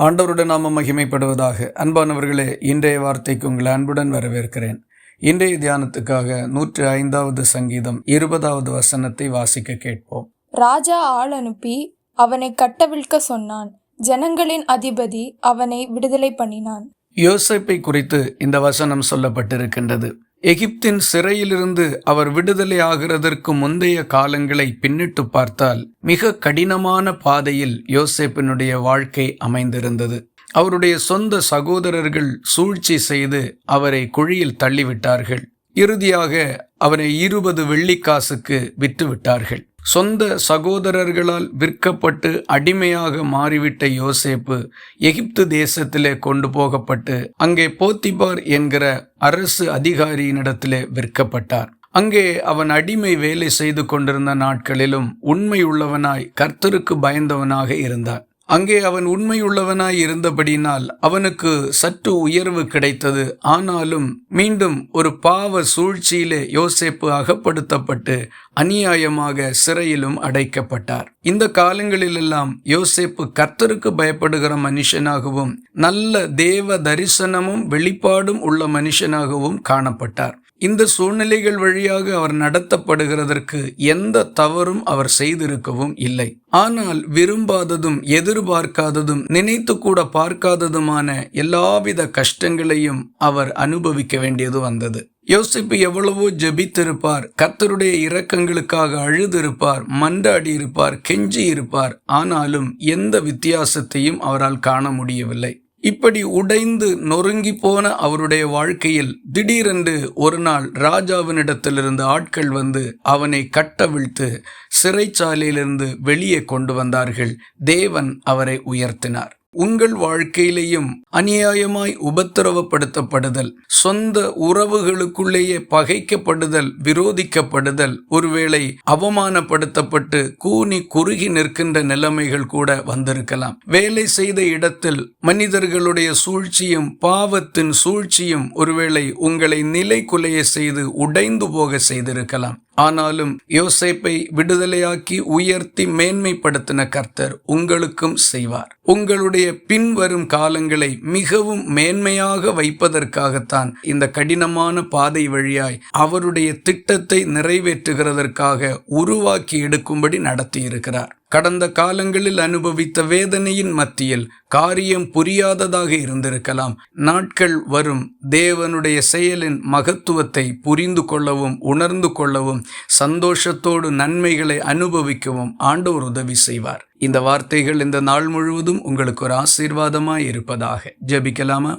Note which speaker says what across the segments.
Speaker 1: ஆண்டவருடைய நாம மகிமைப்படுவதாக. அன்பானவர்களே இன்றைய வார்த்தைக்கு உங்களை அன்புடன் வரவேற்கிறேன். இன்றைய தியானத்துக்காக நூற்று ஐந்தாவது சங்கீதம் இருபதாவது வசனத்தை வாசிக்க கேட்போம்.
Speaker 2: ராஜா ஆள் அனுப்பி அவனை கட்டவிழ்க்க சொன்னான். ஜனங்களின் அதிபதி அவனை விடுதலை பண்ணினான்.
Speaker 1: யோசேப்பை குறித்து இந்த வசனம் சொல்லப்பட்டிருக்கின்றது. எகிப்தின் சிறையிலிருந்து அவர் விடுதலை ஆகிறதற்கு முந்தைய காலங்களை பின்னிட்டு பார்த்தால் மிக கடினமான பாதையில் யோசேப்பினுடைய வாழ்க்கை அமைந்திருந்தது. அவருடைய சொந்த சகோதரர்கள் சூழ்ச்சி செய்து அவரை குழியில் தள்ளிவிட்டார்கள். இறுதியாக அவரை இருபது வெள்ளிக்காசுக்கு விற்றுவிட்டார்கள். சொந்த சகோதரர்களால் விற்கப்பட்டு அடிமையாக மாறிவிட்ட யோசேப்பு எகிப்து தேசத்திலே கொண்டு போகப்பட்டு அங்கே போத்திபார் என்கிற அரசு அதிகாரியினிடத்திலே விற்கப்பட்டார். அங்கே அவன் அடிமை வேலை செய்து கொண்டிருந்த நாட்களிலும் உண்மையுள்ளவனாய் கர்த்தருக்கு பயந்தவனாக இருந்தார் அங்கே அவன் உண்மையுள்ளவனாய் இருந்தபடினால் அவனுக்கு சற்று உயர்வு கிடைத்தது. ஆனாலும் மீண்டும் ஒரு பாவ சூழ்ச்சியிலே யோசேப்பு அகப்படுத்தப்பட்டு அநியாயமாக சிறையிலும் அடைக்கப்பட்டார். இந்த காலங்களிலெல்லாம் யோசேப்பு கர்த்தருக்கு பயப்படுகிற மனுஷனாகவும் நல்ல தேவ தரிசனமும் வெளிப்பாடும் உள்ள மனுஷனாகவும் காணப்பட்டார். இந்த சூழ்நிலைகள் வழியாக அவர் நடத்தப்படுகிறதற்கு எந்த தவறும் அவர் செய்திருக்கவும் இல்லை. ஆனால் விரும்பாததும் எதிர்பார்க்காததும் நினைத்து கூட பார்க்காததுமான எல்லாவித கஷ்டங்களையும் அவர் அனுபவிக்க வேண்டியது வந்தது. யோசிப்பு எவ்வளவோ ஜெபித்திருப்பார் கத்தருடைய இரக்கங்களுக்காக அழுதிருப்பார் மன்றாடி இருப்பார் கெஞ்சி இருப்பார் ஆனாலும் எந்த வித்தியாசத்தையும் அவரால் காண முடியவில்லை. இப்படி உடைந்து நொறுங்கி போன அவருடைய வாழ்க்கையில் திடீரென்று ஒரு நாள் ராஜாவினிடத்திலிருந்து ஆட்கள் வந்து அவனை கட்டவிழ்த்து சிறைச்சாலையிலிருந்து வெளியே கொண்டு வந்தார்கள். தேவன் அவரை உயர்த்தினார். உங்கள் வாழ்க்கையிலையும் அநியாயமாய் உபத்திரவப்படுத்தப்படுதல் சொந்த உறவுகளுக்குள்ளேயே பகைக்கப்படுதல் விரோதிக்கப்படுதல் ஒருவேளை அவமானப்படுத்தப்பட்டு கூனி குறுகி நிற்கின்ற நிலைமைகள் கூட வந்திருக்கலாம். வேலை செய்த இடத்தில் மனிதர்களுடைய சூழ்ச்சியும் பாவத்தின் சூழ்ச்சியும் ஒருவேளை உங்களை நிலை குலைய செய்து உடைந்து போக செய்திருக்கலாம். ஆனாலும் யோசேப்பை விடுதலையாக்கி உயர்த்தி மேன்மைப்படுத்தின கர்த்தர் உங்களுக்கும் செய்வார். உங்களுடைய பின்வரும் காலங்களை மிகவும் மேன்மையாக வைப்பதற்காகத்தான் இந்த கடினமான பாதை வழியாய் அவருடைய திட்டத்தை நிறைவேற்றுகிறதற்காக உருவாக்கி எடுக்கும்படி நடத்தியிருக்கிறார். கடந்த காலங்களில் அனுபவித்த வேதனையின் மத்தியில் காரியம் புரியாததாக இருந்திருக்கலாம். நாட்கள் வரும் தேவனுடைய செயலின் மகத்துவத்தை புரிந்து கொள்ளவும் உணர்ந்து கொள்ளவும் சந்தோஷத்தோடு நன்மைகளை அனுபவிக்கவும் ஆண்டவர் உதவி செய்வார். இந்த வார்த்தைகள் இந்த நாள் முழுவதும் உங்களுக்கு ஒரு ஆசீர்வாதமாய் இருப்பதாக ஜெபிக்கலாமா?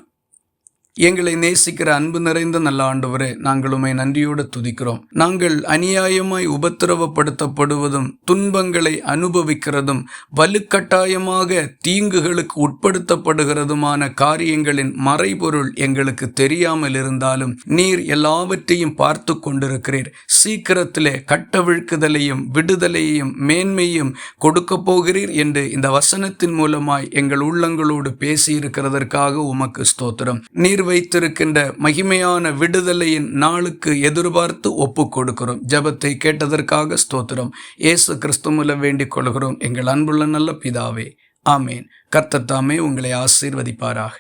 Speaker 1: எங்களை நேசிக்கிற அன்பு நிறைந்த நல்ல ஆண்டவரே நாங்கள் உமை நன்றியோடு துதிக்கிறோம். நாங்கள் அநியாயமாய் உபத்திரவப்படுத்தப்படுவதும் துன்பங்களை அனுபவிக்கிறதும் வலுக்கட்டாயமாக தீங்குகளுக்கு உட்படுத்தப்படுகிறதுமான காரியங்களின் மறைபொருள் எங்களுக்கு தெரியாமல் இருந்தாலும் நீர் எல்லாவற்றையும் பார்த்து கொண்டிருக்கிறீர். சீக்கிரத்திலே கட்டவிழ்க்குதலையும் விடுதலையும் மேன்மையும் கொடுக்க போகிறீர் என்று இந்த வசனத்தின் மூலமாய் எங்கள் உள்ளங்களோடு பேசியிருக்கிறதற்காக உமக்கு ஸ்தோத்திரம். நீர் நீர் வைத்திருக்கின்ற மகிமையான விடுதலையின் நாளுக்கு எதிர்பார்த்து ஒப்பு கொடுக்கிறோம் ஜபத்தை கேட்டதற்காக ஸ்தோத்திரம். இயேசு கிறிஸ்துமுல வேண்டிக் கொள்கிறோம். எங்கள் அன்புள்ள நல்ல பிதாவே ஆமேன். கர்த்தத்தாமே உங்களை ஆசீர்வதிப்பாராக.